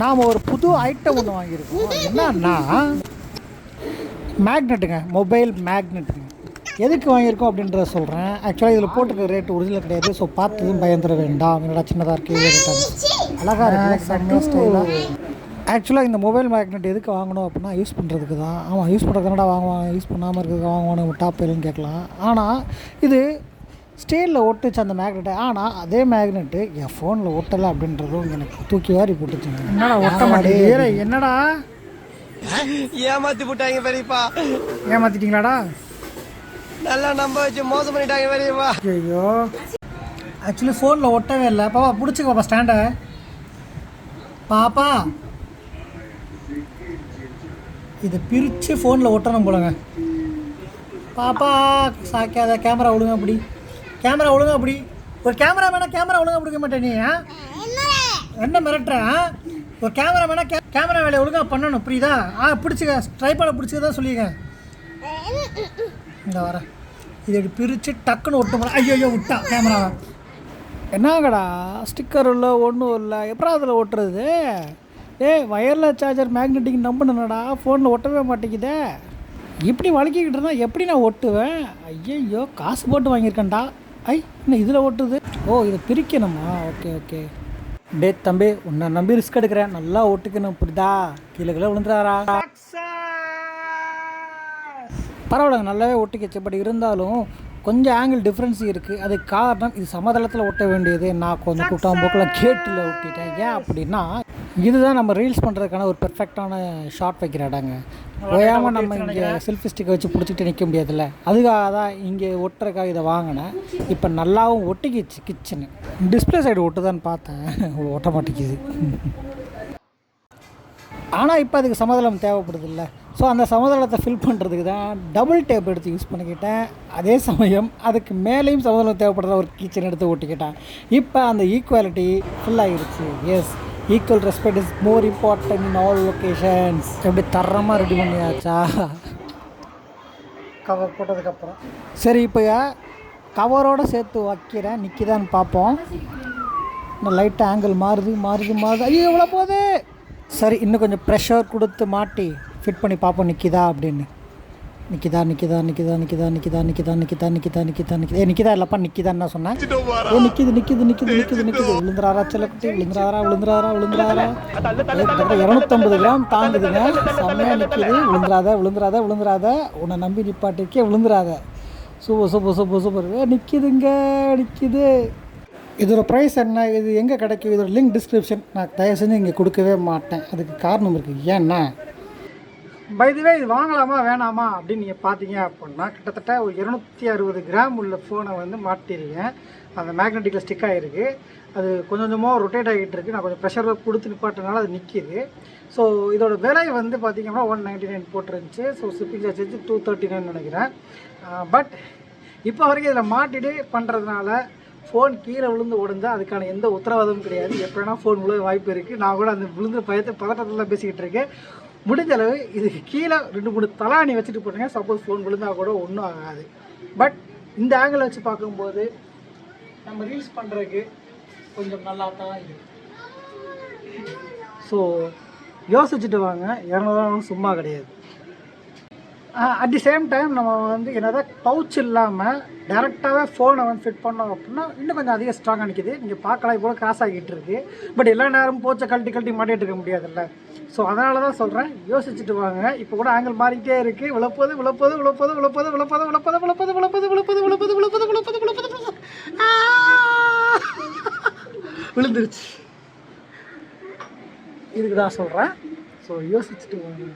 நாம் ஒரு புது ஐட்டம் ஒன்று வாங்கியிருக்கோம். என்னன்னா மேக்னெட்டுங்க மொபைல் மேக்னெட்டுங்க எதுக்கு வாங்கியிருக்கோம் அப்படின்றத சொல்கிறேன் ஆக்சுவலாக இதில் போட்டிருக்க ரேட் ஒரிஜினல் கிடையாது. ஸோ பார்த்ததும் பயந்துட வேண்டாம். என்னடா சின்னதாக இருக்குது அழகாக இருக்குது ஸ்டைலாக ஆக்சுவலாக இந்த மொபைல் மேக்னெட் எதுக்கு வாங்கணும் அப்படின்னா யூஸ் பண்ணுறதுக்கு தான். ஆமாம் யூஸ் பண்ணுறதுக்கு என்னடா வாங்குவாங்க. யூஸ் பண்ணாமல் இருக்கிறதுக்கு வாங்குவானு டாப் இல்லைன்னு கேட்கலாம். ஆனால் இது ஸ்டேலில் ஒட்டுச்சு அந்த மேக்னெட்டை. ஆனால் அதே மேக்னெட்டு என் ஃபோனில் ஒட்டலை அப்படின்றதும் எனக்கு தூக்கி வாரி போட்டுச்சுங்க. என்னடா ஒட்ட மாட்டேங்குது? என்னடா? ஏமாத்தி போட்டாங்க பெரியப்பா. ஏமாத்திட்டீங்களாடா? நல்லா நம்ப வச்சு மோசம் பண்ணிட்டாங்க பெரியப்பா. ஐயோ ஆக்சுவலி ஃபோனில் ஒட்டவே இல்லை. பாப்பா பிடிச்சிக்க பாப்பா ஸ்டாண்டை பாப்பா. இதை பிரித்து ஃபோனில் ஒட்டணும் போலங்க. பாப்பா சாக்காத கேமரா ஒழுங்கா அப்படி. கேமரா ஒழுங்கா அப்படி ஒரு கேமரா வேணா கேமரா ஒழுங்கா பிடிக்க மாட்டேன் நீ என்ன மிரட்டுற? ஒரு கேமரா வேணா கே கேமரா வேலையை ஒழுங்கா பண்ணணும் புரியுதா? ஆ பிடிச்சிக்க. ட்ரைபாடை பிடிச்சிக்க சொல்லிங்க இந்த வரேன் இதை இப்படி பிரித்து டக்குன்னு ஒட்டு போல ஐயோ ஐயோ விட்டா. கேமரா. என்னங்கடா? ஸ்டிக்கர் இல்லை ஒன்றும் இல்லை. எப்படா அதில் ஒட்டுறது? ஏய் வயர்லெஸ் சார்ஜர் மேக்னெட்டிக் நம்பினடா ஃபோனில் ஒட்டவே மாட்டேங்குதே. இப்படி வலிக்கிக்கிட்டு இருந்தால் எப்படி நான் ஒட்டுவேன்? ஐயையோ காசு போட்டு வாங்கியிருக்கேன்டா. ஐ என்ன இதில் ஓட்டுது ஓ இதை பிரிக்கணுமா? Okay okay. டே தம்பி உன்னை நம்பி ரிஸ்க் எடுக்கிறேன். நல்லா ஒட்டுக்கணும் புரியுதா? கீழே கீழே விழுந்துறாரா? பரவாயில்ல நல்லாவே ஒட்டிக்கிச்சு. பட் இருந்தாலும் கொஞ்சம் ஆங்கிள் டிஃப்ரென்ஸ் இருக்குது அதுக்கு காரணம் இது சமதளத்தில் ஒட்ட வேண்டியது. நான் கொஞ்சம் கூட்டம் போக்கில் கேட்டில் ஒட்டிட்டேன் ஏன் அப்படின்னா இதுதான் நம்ம ரீல்ஸ் பண்ணுறதுக்கான ஒரு பெர்ஃபெக்டான ஷார்ட் வைக்கிற இடங்க. ஓயாமல் நம்ம இங்கே செல்ஃபி ஸ்டிக்கை வச்சு பிடிச்சிட்டு நிற்க முடியாதுல்ல. அதுக்காக தான் இங்கே ஒட்டுறதுக்காக இதை வாங்கினேன். இப்போ நல்லாவும் ஒட்டிக்கிச்சு கிச்சனு டிஸ்பிளே சைடு ஒட்டுதான்னு பார்த்தேன். ஒட்ட மாட்டேங்குது. ஆனால் இப்போ அதுக்கு சமதளம் தேவைப்படுது இல்லை ஸோ அந்த சமதளத்தை ஃபில் பண்ணுறதுக்கு தான் டபுள் டேப் எடுத்து யூஸ் பண்ணிக்கிட்டேன். அதே சமயம் அதுக்கு மேலேயும் சமதளம் தேவைப்படுற ஒரு கிச்சன் எடுத்து ஒட்டிக்கிட்டேன். இப்போ அந்த ஈக்குவாலிட்டி ஃபுல் ஆகிருச்சு yes equal respect is more important in all locations எப்படி தரமாக ரெடி பண்ணியாச்சா? கவர் போட்டதுக்கப்புறம் சரி இப்போ கவரோடு சேர்த்து வைக்கிறேன். நிற்கிதான்னு பார்ப்போம். இன்னும் லைட்டாக ஆங்கிள் மாறுது மாறுது மாறுது. ஐயோ எவ்வளோ போகுது? சரி இன்னும் கொஞ்சம் ப்ரெஷர் கொடுத்து மாட்டி ஃபிட் பண்ணி பார்ப்போம் நிற்கிதா அப்படின்னு. நிற்கிதா நிற்கிதா நிற்கிதா நிற்கிதா நிற்கிதா நிற்கிதா நிற்கிதா நிற்கிதா நிற்கிதா நிற்கிதா ஏ நிற்கிதா இல்லைப்பா நிற்கிதான்னு நான் சொன்னேன். ஏ நிற்கிது நிற்கிது நிற்கிது நிற்கிது நிற்கிது விழுந்துறாரா செல்லக்குட்டி? விழுந்துறாரா விழுந்துறாரா விழுந்துறாரா? இரநூத்தம்பது கிராம் தாங்குதுங்க. செம்மையாக நிற்கிது விழுந்துராத விழுந்துராத விழுந்துராத உன்னை நம்பி நிப்பாட்டிருக்கே விழுந்துராத சூப்பர் சூப்பர் சூப்பர் சூப்பர். நிற்கிதுங்க நிற்கிது இதோட ப்ரைஸ் என்ன? இது எங்கே கிடைக்கும்? இதோட லிங்க் டிஸ்கிரிப்ஷன் நான் தயவு செஞ்சு இங்கே கொடுக்கவே மாட்டேன். அதுக்கு காரணம் இருக்குது ஏன்னா பைதுவே இது வாங்கலாமா வேணாமா அப்படின்னு நீங்கள் பார்த்தீங்க அப்படின்னா கிட்டத்தட்ட ஒரு இரநூத்தி அறுபது கிராம் உள்ள ஃபோனை வந்து மாட்டிருக்கேன். அந்த மேக்னெட்டிக்கில் ஸ்டிக் ஆகிருக்கு அது கொஞ்சம் கொஞ்சமாக ரொட்டேட் ஆகிட்டு இருக்கு. நான் கொஞ்சம் ப்ரெஷர் கொடுத்து நிப்பாட்டினால அது நிற்கிது ஸோ இதோட விலை வந்து பார்த்தீங்கன்னா ஒன் நைன்ட்டி நைன் போட்டுருந்துச்சு. ஸோ ஷிப்பிங் சார்ஜ் வச்சு டூ தேர்ட்டி நைன் நினைக்கிறேன். பட் இப்போ வரைக்கும் இதில் மாட்டிட்டு பண்ணுறதுனால ஃபோன் கீழே விழுந்து உடஞ்சா அதுக்கான எந்த உத்தரவாதமும் கிடையாது. எப்படின்னா ஃபோன் விழுக வாய்ப்பு இருக்குது நான் கூட அந்த விழுந்து பயத்தை பதட்டத்தில் தான் பேசிக்கிட்டு இருக்கேன். முடிஞ்ச அளவு இதுக்கு கீழே ரெண்டு மூணு தலாணி வச்சுட்டு போட்டுங்க. சப்போஸ் ஃபோன் விழுந்தால் கூட ஒன்றும் ஆகாது. பட் இந்த ஆங்கிள் வச்சு பார்க்கும்போது நம்ம ரீல்ஸ் பண்ணுறதுக்கு கொஞ்சம் நல்லா தான் இருக்கு. ஸோ யோசிச்சுட்டு வாங்க. இரநூறுவா சும்மா கிடையாது. அட் தி சேம் டைம் நம்ம வந்து என்னதான் பவுச் இல்லாமல் டேரெக்டாகவே ஃபோனை வந்து ஃபிட் பண்ணோம் அப்படின்னா இன்னும் கொஞ்சம் அதிக ஸ்ட்ராங்காக நிற்கிது நீங்கள் பார்க்கலாம் இப்போ கிராஸ் ஆகிட்டு இருக்கு பட் எல்லா நேரமும் போச்சை கழட்டி கழட்டி மாட்டிகிட்டு இருக்க முடியாதுல்ல ஸோ அதனால தான் சொல்கிறேன் யோசிச்சுட்டு வாங்க இப்போ கூட ஆங்கிள் மாறிக்கிட்டே இருக்குது விழப்போது விழப்போது விழப்போது விழப்போது விழப்போது விழப்போது விழப்போது விழப்போது விழப்போது விழப்போது விழப்போது விழப்போது விழப்போது விழுந்துருச்சு இதுக்கு தான் சொல்கிறேன் ஸோ யோசிச்சுட்டு வாங்க